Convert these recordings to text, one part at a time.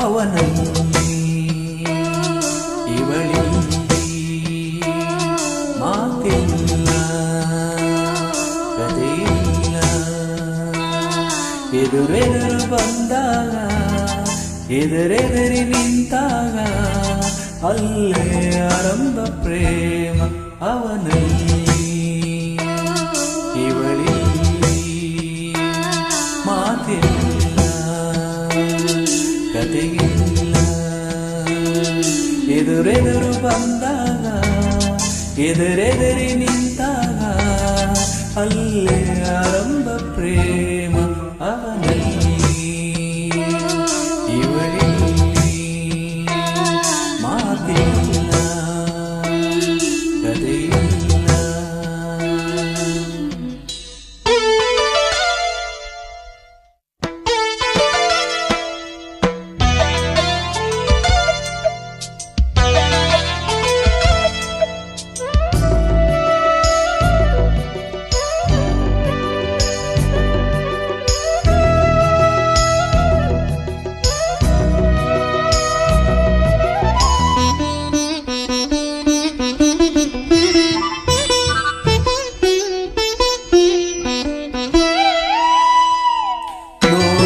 ಅವನಲ್ಲಿ ಇವಳಿಲ್ಲಿ ಮಾತಿಲ್ಲ ಕಥೆಯಿಲ್ಲ. ಎದುರೆದುರು ಬಂದಾಗ ಎದುರೆದುರಿ ನಿಂತಾಗ ಅಲ್ಲೇ ಆರಂಭ ಪ್ರೇಮ ಅವನಲ್ಲಿ. ಕತೆಗಿಲ್ಲ ಎದುರೆದುರು ಬಂದಾಗ ಎದುರೆದುರಿ ನಿಂತಾಗ ಅಲ್ಲೇ ಆರಂಭ ಪ್ರೇಮ.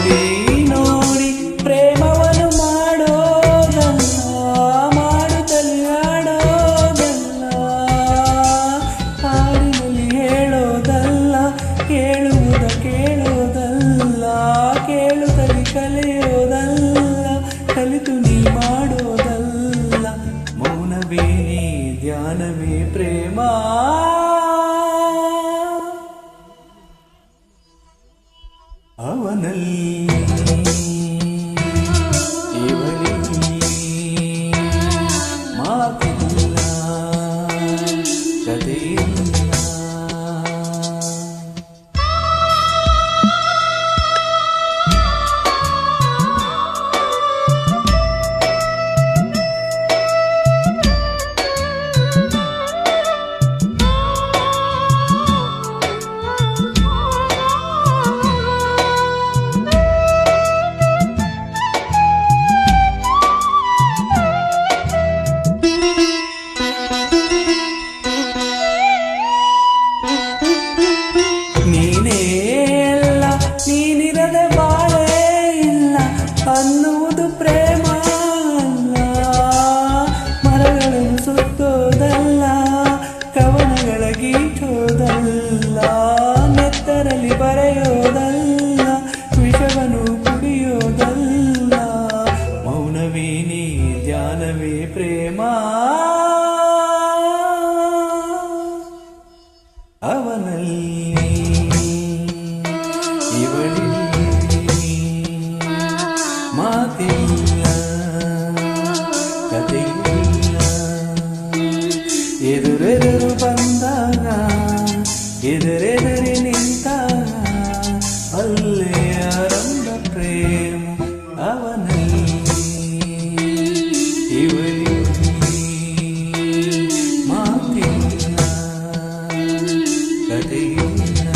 ನೋಡಿ ನೋಡಿ ಪ್ರೇಮವನ್ನು ಮಾಡೋದಲ್ಲ ಮಾಡುತ್ತಲಿ ಆಡೋದಲ್ಲ ಹಾಡಿನಲ್ಲಿ ಹೇಳೋದಲ್ಲ, ಕೇಳುವುದ ಕೇಳೋದಲ್ಲ ಕೇಳುತ್ತಲಿ ಕಲಿಯೋದಲ್ಲ, ಕಲಿತು ನೀ ಮಾಡೋದಲ್ಲ അന്നും ಎದುರೆದರೆ ನಿಂತ ಅಲ್ಲೇ ಆರಂಭ ಪ್ರೇಮ ಅವನಲ್ಲಿ. ಇವನಿ ಮಾತಿನ ಕಥೆಯಿಲ್ಲ.